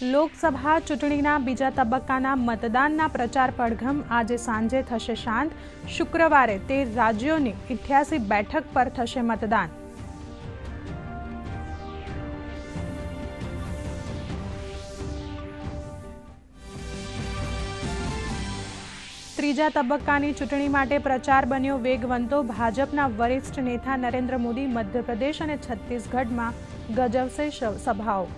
લોકસભા ચૂંટણીના બીજા તબક્કાના મતદાનના પ્રચાર પડઘમ આજે સાંજે થશે શાંત. શુક્રવારે તે રાજ્યોની ઇઠ્યાસી બેઠક પર થશે મતદાન. ત્રીજા તબક્કાની ચૂંટણી માટે પ્રચાર બન્યો વેગવંતો ભાજપના વરિષ્ઠ નેતા નરેન્દ્ર મોદી મધ્યપ્રદેશ અને છત્તીસગઢમાં ગજવશે સભાઓ.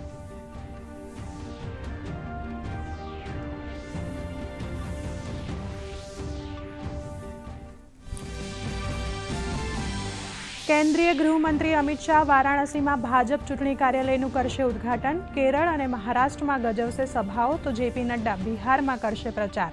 કેન્દ્રીય ગૃહમંત્રી અમિત શાહ વારાણસીમાં ભાજપ ચૂંટણી કાર્યાલયનું કરશે ઉદ્ઘાટન. કેરળ અને મહારાષ્ટ્રમાં ગજવશે સભાઓ, તો જેપી નડ્ડા બિહારમાં કરશે પ્રચાર.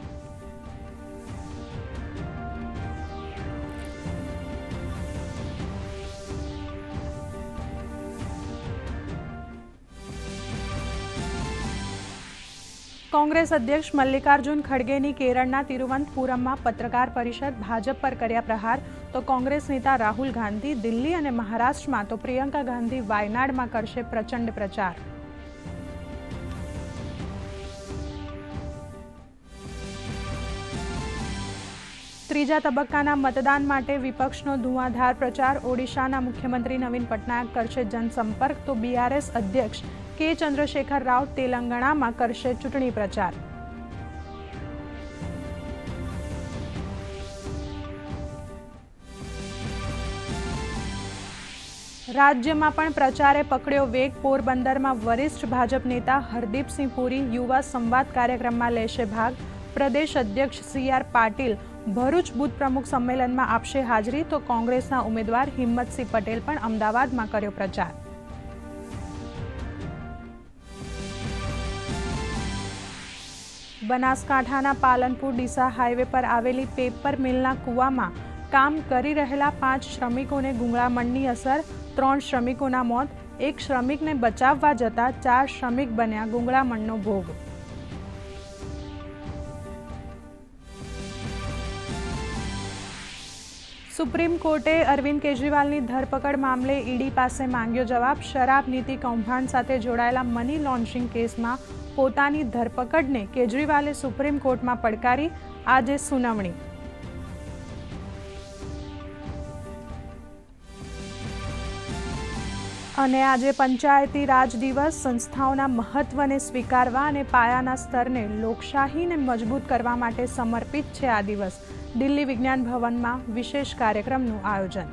કોંગ્રેસ અધ્યક્ષ મલ્લિકાર્જુન ખડગેની કેરળના તિરુવનંતપુરમમાં પત્રકાર પરિષદ ભાજપ પર કર્યા પ્રહાર. તો કોંગ્રેસ નેતા રાહુલ ગાંધી દિલ્હી અને મહારાષ્ટ્રમાં તો પ્રિયંકા ગાંધી વાયનાડમાં કરશે પ્રચંડ પ્રચાર. ત્રીજા તબક્કાના મતદાન માટે વિપક્ષનો ધુઆંધાર પ્રચાર. ઓડિશાના મુખ્યમંત્રી નવીન પટનાયક કરશે જનસંપર્ક. તો બીઆરએસ અધ્યક્ષ કે ચંદ્રશેખર રાવ તેલંગાણામાં કરશે ચૂંટણી પ્રચાર. રાજ્યમાં પણ પ્રચારે પકડ્યો વેગ. પોરબંદરમાં વરિષ્ઠ ભાજપ નેતા હરદીપસિંહ પુરી યુવા સંવાદ કાર્યક્રમમાં લેશે ભાગ. પ્રદેશ અધ્યક્ષ C R Patil Bharuch booth પ્રમુખ સંમેલનમાં આપશે હાજરી. તો કોંગ્રેસના ઉમેદવાર હિંમતસિંહ પટેલ પણ અમદાવાદમાં કર્યો પ્રચાર. બનાસકાંઠાના પાલનપુર ડીસા હાઈવે પર આવેલી પેપર મિલના કૂવામાં કામ કરી રહેલા પાંચ શ્રમિકોને ગુંગળામણની અસર, ત્રણ શ્રમિકોના મોત, એક શ્રમિકને બચાવવા જતા ચાર શ્રમિક બન્યા ગુંગળામણનો ભોગ. સુપ્રીમ કોર્ટે અરવિંદ કેજરીવાલની ધરપકડ મામલે ઈડી પાસે માંગ્યો જવાબ. શરાબ નીતિ કૌભાંડ સાથે જોડાયેલા મની લોન્ડરિંગ કેસમાં પોતાની ધરપકડને કેજરીવાલે સુપ્રીમ કોર્ટમાં પડકારી. આજે સુનાવણી. અને આજે પંચાયતી રાજ દિવસ સંસ્થાઓના મહત્વને સ્વીકારવા અને પાયાના સ્તરને લોકશાહીને મજબૂત કરવા માટે સમર્પિત છે આ દિવસ. દિલ્હી વિજ્ઞાન ભવનમાં વિશેષ કાર્યક્રમનું આયોજન.